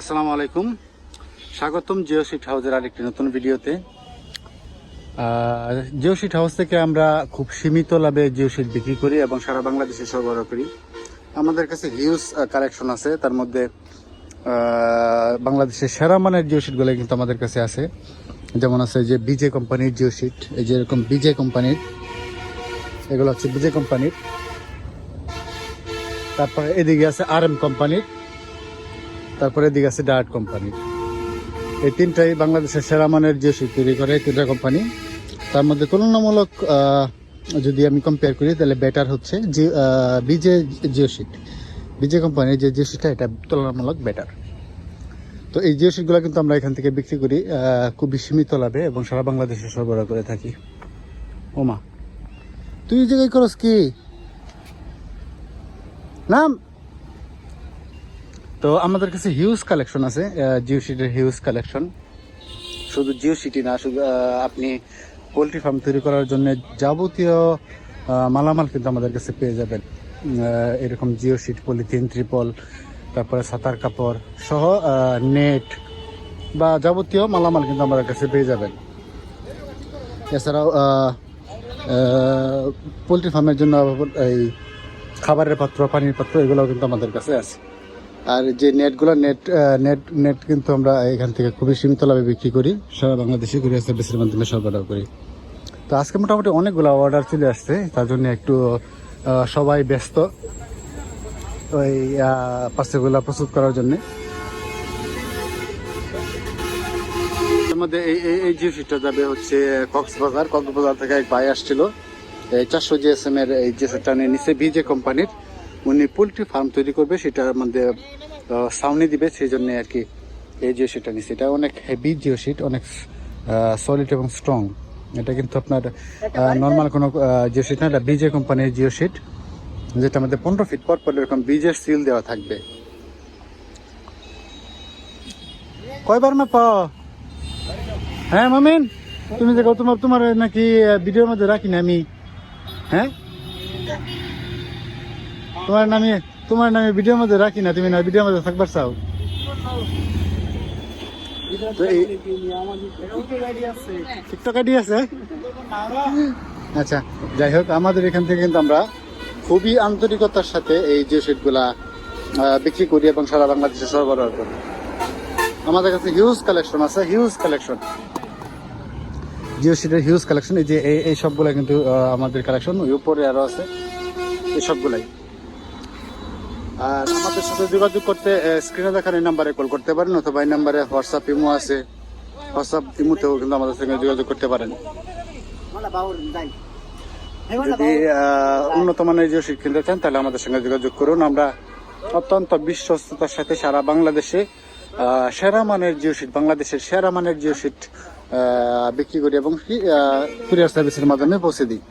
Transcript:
আসসালামু আলাইকুম। স্বাগতম জিও সিট হাউসের আরেকটি নতুন ভিডিওতে। জিও সিট হাউস থেকে আমরা খুব সীমিত লাভে জিও সিট বিক্রি করি এবং সারা বাংলাদেশে সরবরাহ করি। আমাদের কাছে হিউজ কালেকশন আছে। তার মধ্যে বাংলাদেশের সেরা মানের জিও সিটগুলো কিন্তু আমাদের কাছে আছে। যেমন আছে যে বিজে কোম্পানির জিও সিট এই যে এরকম বিজে কোম্পানির, এগুলো হচ্ছে বিজে কোম্পানির। তারপরে এদিকে আছে আর এম কোম্পানির। তারপরে এদিকে আছে ডায়াট কোম্পানি এই তিনটাই বাংলাদেশের সেরা মানের যে শিট তৈরি করে তিনটা কোম্পানি তার মধ্যে তুলনামূলক যদি আমি কম্পেয়ার করি, তাহলে বেটার হচ্ছে যে বিজে জিও শিট বিজে কোম্পানির যে জিও শিটটা এটা তুলনামূলক বেটার তো এই জিও শিটগুলো কিন্তু আমরা এখান থেকে বিক্রি করি খুবই সীমিত লাভে এবং সারা বাংলাদেশে সরবরাহ করে থাকি। ওমা, তুই এই জায়গায় করস কি? নাম! তো আমাদের কাছে হিউজ কালেকশন আছে জিও সিটির হিউজ কালেকশন শুধু জিও সিটি না, শুধু আপনি পোলট্রি ফার্ম তৈরি করার জন্য যাবতীয় মালামাল কিন্তু আমাদের কাছে পেয়ে যাবেন। এরকম জিও সিট পলিথিন ত্রিপল তারপরে সাঁতার কাপড় সহ নেট বা যাবতীয় মালামাল কিন্তু আমাদের কাছে পেয়ে যাবেন। এছাড়াও পোলট্রি ফার্মের জন্য এই খাবারের পাত্র, পানির পাত্র এগুলোও কিন্তু আমাদের কাছে আছে। আর যে নেটগুলো নেট নেট নেট কিন্তু আমরা এখান থেকে খুবই সীমিত লাভে বিক্রি করি। সারা বাংলাদেশে ঘুরে কুরিয়ার সার্ভিসের মাধ্যমে সরবরাহ করি। তো আজকে মোটামুটি অনেকগুলো অর্ডার চলে আসছে, তার জন্য একটু সবাই ব্যস্ত ওই পার্সেলগুলো প্রস্তুত করার জন্য। মধ্যে এই এই সিটটা যাবে হচ্ছে কক্সবাজার। কক্সবাজার থেকে এক ভাই আসছিল চারশো জিএসএম এর এই সেটটা নিয়ে নিচে বিজে কোম্পানির। উনি পোলট্রি ফার্ম তৈরি করবে সেটার মধ্যে সাউনি দিবে সেই জন্য আর কি এই জিও সিটটা নিচ্ছে এটা অনেক হেভি জিও সিট অনেক সলিড এবং স্ট্রং এটা কিন্তু আপনার নর্মাল কোনো জিও সিট না এটা বিজে কোম্পানির জিও সিট যেটা আমাদের পনেরো ফিট পর পর এরকম বিজের সিল দেওয়া থাকবে। কয়বার না পাও? হ্যাঁ মামিন? তুমি দেখো তোমার তোমার নাকি ভিডিওর মধ্যে রাখি না আমি। হ্যাঁ? তোমার নামে তোমার নামে ভিডিওর মধ্যে রাখি না তুমি না ভিডিওর মধ্যে থাকবার চাও। টিকটক আইডি আছে। আচ্ছা যাই হোক আমাদের এখান থেকে কিন্তু আমরা খুবই আন্তরিকতার সাথে এই যে সেটগুলা আহ, বিক্রি করি এবং সারা বাংলাদেশে সরবরাহ করি। আমাদের কাছে হিউজ কালেকশন আছে হিউজ কালেকশন জিও সিটের হিউজ কালেকশন এই যে এই সবগুলা কিন্তু আমাদের কালেকশন উপরে আরও আছে। এই সবগুলাই। আর আমাদের সাথে যোগাযোগ করতে স্ক্রিনে দেখার এই নাম্বারে কল করতে পারেন অথবা এই নাম্বারে হোয়াটসঅ্যাপ ইমো আছে। হোয়াটসঅ্যাপ ইমোতেও কিন্তু আমাদের সঙ্গে যোগাযোগ করতে পারেন। যদি উন্নত মানের জিও কিনতে চান, তাহলে আমাদের সঙ্গে যোগাযোগ করুন। আমরা অত্যন্ত বিশ্বস্ততার সাথে সারা বাংলাদেশে সেরা মানের জিও সিট বাংলাদেশের সেরা মানের জিও সিট বিক্রি করি এবং কুরিয়ার সার্ভিসের মাধ্যমে পৌঁছে দিই।